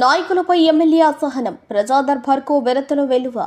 నాయకులపై ఎమ్మెల్యే అసహనం. ప్రజాదర్బార్కు వెరతలు వెలువ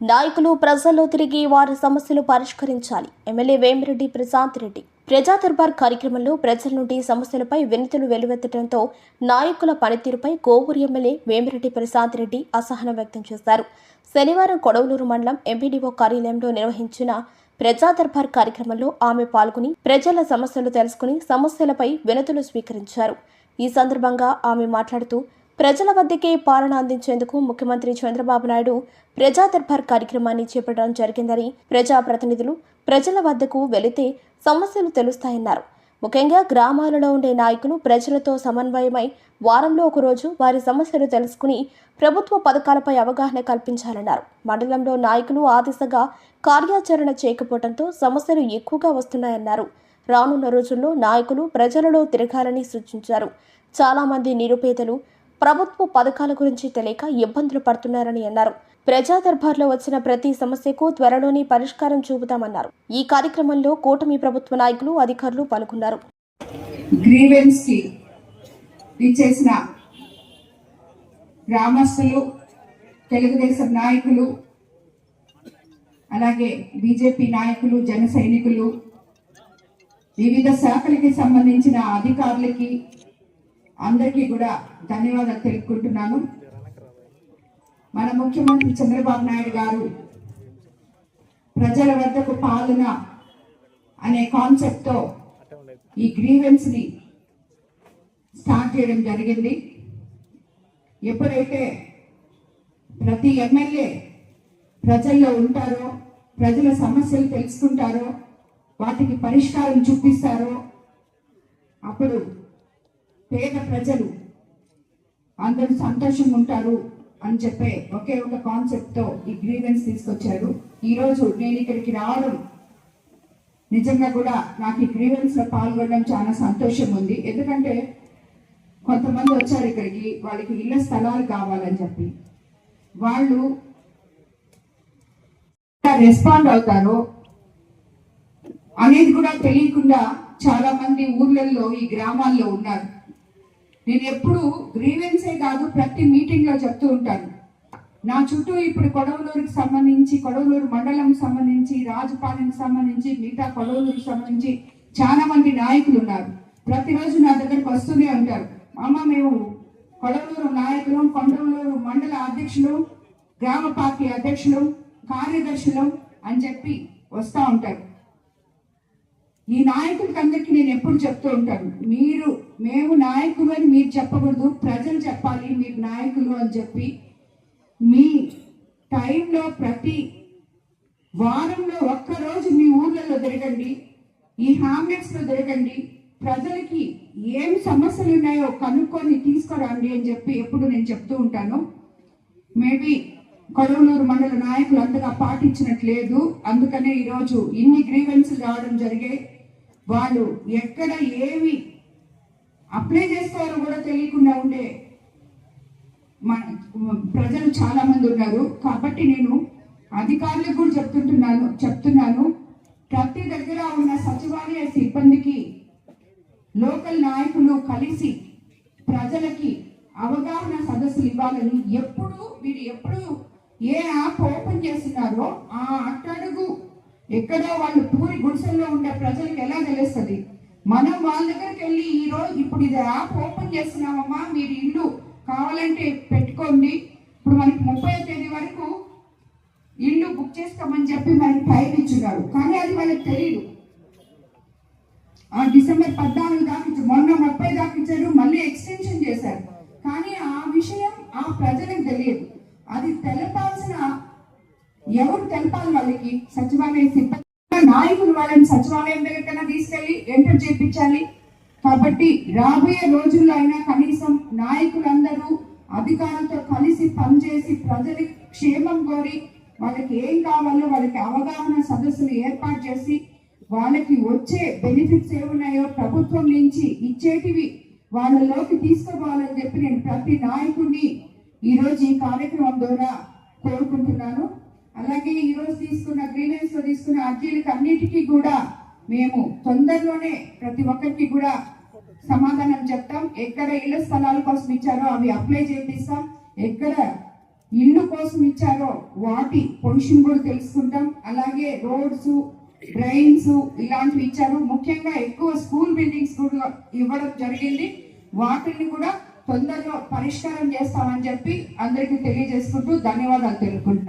నాయకులు ప్రజల్లో తిరిగి వారి సమస్యలు పరిష్కరించాలి. ఎమ్మెల్యే వేమిరెడ్డి ప్రశాంత్ రెడ్డి. ప్రజా దర్బార్ కార్యక్రమంలో ప్రజల నుండి సమస్యలపై వినతులు వెలువెత్తడంతో నాయకుల పనితీరుపై కోవూరు ఎమ్మెల్యే వేమిరెడ్డి ప్రశాంత్ రెడ్డి అసహనం వ్యక్తం చేశారు. శనివారం కొడవలూరు మండలం ఎంపీడీఓ కార్యాలయంలో నిర్వహించిన ప్రజా దర్బార్ కార్యక్రమంలో ఆమె పాల్గొని ప్రజల సమస్యలు తెలుసుకుని సమస్యలపై వినతులు స్వీకరించారు. ఈ సందర్భంగా ఆమె మాట్లాడుతూ ప్రజల వద్దకే పాలన అందించేందుకు ముఖ్యమంత్రి చంద్రబాబు నాయుడు ప్రజా దర్బార్ కార్యక్రమాన్ని చేపట్టడం జరిగిందని ప్రజాప్రతినిధులు ప్రజల వద్దకు వెళితే సమస్యలు తెలుస్తాయన్నారు. ముఖ్యంగా గ్రామాలలో ఉండే నాయకులు ప్రజలతో సమన్వయమై వారంలో ఒకరోజు వారి సమస్యలు తెలుసుకుని ప్రభుత్వ పథకాలపై అవగాహన కల్పించాలన్నారు. మండలంలో నాయకులు ఆ దిశగా కార్యాచరణ చేయకపోవడంతో సమస్యలు ఎక్కువగా వస్తున్నాయన్నారు. రానున్న రోజుల్లో నాయకులు ప్రజలలో తిరగాలని సూచించారు. చాలామంది నిరుపేదలు ప్రభుత్వ పథకాల గురించి తెలియక ఇబ్బందులు పడుతున్నారని అన్నారు. ప్రజా దర్బార్లో వచ్చిన ప్రతి సమస్యకు త్వరలోనే పరిష్కారం చూపుతామన్నారు. ఈ కార్యక్రమంలో కూటమి ప్రభుత్వ నాయకులు అధికారులు పాల్గొన్నారు. గ్రామస్తులు తెలుగుదేశం నాయకులు అలాగే బీజేపీ నాయకులు జన సైనికులు వివిధ శాఖలకి సంబంధించిన అధికారులకి అందరికీ కూడా ధన్యవాదాలు తెలుపుకుంటున్నాను మన ముఖ్యమంత్రి చంద్రబాబు నాయుడు గారు ప్రజల వద్దకు పాలన అనే కాన్సెప్ట్తో ఈ గ్రీవెన్స్ని స్టార్ట్ చేయడం జరిగింది. ఎప్పుడైతే ప్రతి ఎమ్మెల్యే ప్రజల్లో ఉంటారో ప్రజల సమస్యలు తెలుసుకుంటారో వాటికి పరిష్కారం చూపిస్తారో అప్పుడు పేద ప్రజలు అందరూ సంతోషంగా ఉంటారు అని చెప్పే ఒకే ఒక కాన్సెప్ట్తో ఈ గ్రీవెన్స్ తీసుకొచ్చారు. ఈరోజు నేను ఇక్కడికి రావడం నిజంగా కూడా నాకు ఈ గ్రీవెన్స్లో పాల్గొనడం చాలా సంతోషం ఉంది ఎందుకంటే కొంతమంది వచ్చారు ఇక్కడికి వాళ్ళకి ఇళ్ళ స్థలాలు కావాలని చెప్పి. వాళ్ళు రెస్పాండ్ అవుతారో అనేది కూడా తెలియకుండా చాలా మంది ఊర్లలో ఈ గ్రామాల్లో ఉన్నారు. నేను ఎప్పుడు గ్రీవెన్సే కాదు ప్రతి మీటింగ్లో చెప్తూ ఉంటాను. నా చుట్టూ ఇప్పుడు కొడవలూరుకి సంబంధించి కొడవలూరు మండలం సంబంధించి రాజపాలెంకి సంబంధించి మిగతా కొడవలూరుకి సంబంధించి చాలా మంది నాయకులు ఉన్నారు. ప్రతిరోజు నా దగ్గరకు వస్తూనే ఉంటారు. అమ్మ మేము కొడవలూరు నాయకులు కొండవలూరు మండల అధ్యక్షులు గ్రామ పార్టీ అధ్యక్షులు కార్యదర్శులు అని చెప్పి వస్తూ ఉంటారు. ఈ నాయకులకి అందరికీ నేను ఎప్పుడు చెప్తూ ఉంటాను మీరు మేము నాయకులు అని మీరు చెప్పకూడదు ప్రజలు చెప్పాలి మీరు నాయకులు అని చెప్పి. మీ టైంలో ప్రతి వారంలో ఒక్కరోజు మీ ఊర్లలో తిరగండి ఈ హామ్లెట్స్లో తిరగండి ప్రజలకి ఏం సమస్యలు ఉన్నాయో కనుక్కొని తీసుకురండి అని చెప్పి ఎప్పుడు నేను చెప్తూ ఉంటాను. మేబీ కొడవలూరు మండల నాయకులు అంతగా పాటించినట్లేదు అందుకనే ఈరోజు ఇన్ని గ్రీవెన్సులు రావడం జరిగాయి. వాళ్ళు ఎక్కడ ఏవి అప్లై చేసుకోవాలో కూడా తెలియకుండా ఉండే మన ప్రజలు చాలా మంది ఉన్నారు. కాబట్టి నేను అధికారులకు కూడా చెప్తుంటున్నాను చెప్తున్నాను. ప్రతి దగ్గర ఉన్న సచివాలయ సిబ్బందికి లోకల్ నాయకులు కలిసి ప్రజలకి అవగాహన సదస్సులు ఇవ్వాలని ఎప్పుడు మీరు ఎప్పుడు ఏ యాప్ ఓపెన్ చేస్తున్నారో ఆ అట్టడుగు ఎక్కడో వాళ్ళు పూరి గుడిసెల్లో ఉండే ప్రజలకు ఎలా తెలుస్తుంది? మనం వాళ్ళ దగ్గరికి వెళ్ళి ఈ రోజు ఇప్పుడు ఇది యాప్ ఓపెన్ చేస్తున్నామమ్మా మీరు ఇల్లు కావాలంటే పెట్టుకోండి. ఇప్పుడు మనకి ముప్పై తేదీ వరకు ఇల్లు బుక్ చేస్తామని చెప్పి మనకి టైం ఇచ్చున్నారు. కానీ అది వాళ్ళకి తెలియదు ఆ డిసెంబర్ పద్నాలుగు దాకా మొన్న ముప్పై దాకా ఇచ్చారు మళ్ళీ ఎక్స్టెన్షన్ చేశారు. కానీ ఆ విషయం ఆ ప్రజలకు తెలియదు. అది తెలపాల్సిన ఎవరు తెలపాలి వాళ్ళకి? సచివాలయ సిబ్బంది నాయకులు వాళ్ళని సచివాలయం దగ్గర తీసుకెళ్ళి ఎంటర్ చేయించాలి. కాబట్టి రాబోయే రోజుల్లో అయినా కనీసం నాయకులందరూ అధికారులతో కలిసి పనిచేసి ప్రజల క్షేమం కోరి వాళ్ళకి ఏం కావాలో వాళ్ళకి అవగాహన సదస్సులు ఏర్పాటు చేసి వాళ్ళకి వచ్చే బెనిఫిట్స్ ఏమున్నాయో ప్రభుత్వం నుంచి ఇచ్చేటివి వాళ్ళలోకి తీసుకోవాలని చెప్పి నేను ప్రతి నాయకుడిని ఈరోజు ఈ కార్యక్రమం ద్వారా కోరుకుంటున్నాను. అలాగే ఈరోజు తీసుకున్న గ్రీవెన్స్లో తీసుకున్న అర్జీలకు అన్నిటికీ కూడా మేము తొందరలోనే ప్రతి ఒక్కరికి కూడా సమాధానం చెప్తాం. ఎక్కడ ఇళ్ళ స్థలాల కోసం ఇచ్చారో అవి అప్లై చేపిస్తాం. ఎక్కడ ఇల్లు కోసం ఇచ్చారో వాటి పొజిషన్ కూడా తెలుసుకుంటాం. అలాగే రోడ్స్ డ్రైన్స్ ఇలాంటివి ఇచ్చారు. ముఖ్యంగా ఎక్కువ స్కూల్ బిల్డింగ్స్ కూడా ఇవ్వడం జరిగింది. వాటిని కూడా తొందరలో పరిష్కారం చేస్తామని చెప్పి అందరికీ తెలియజేసుకుంటూ ధన్యవాదాలు తెలుపుకుంటాం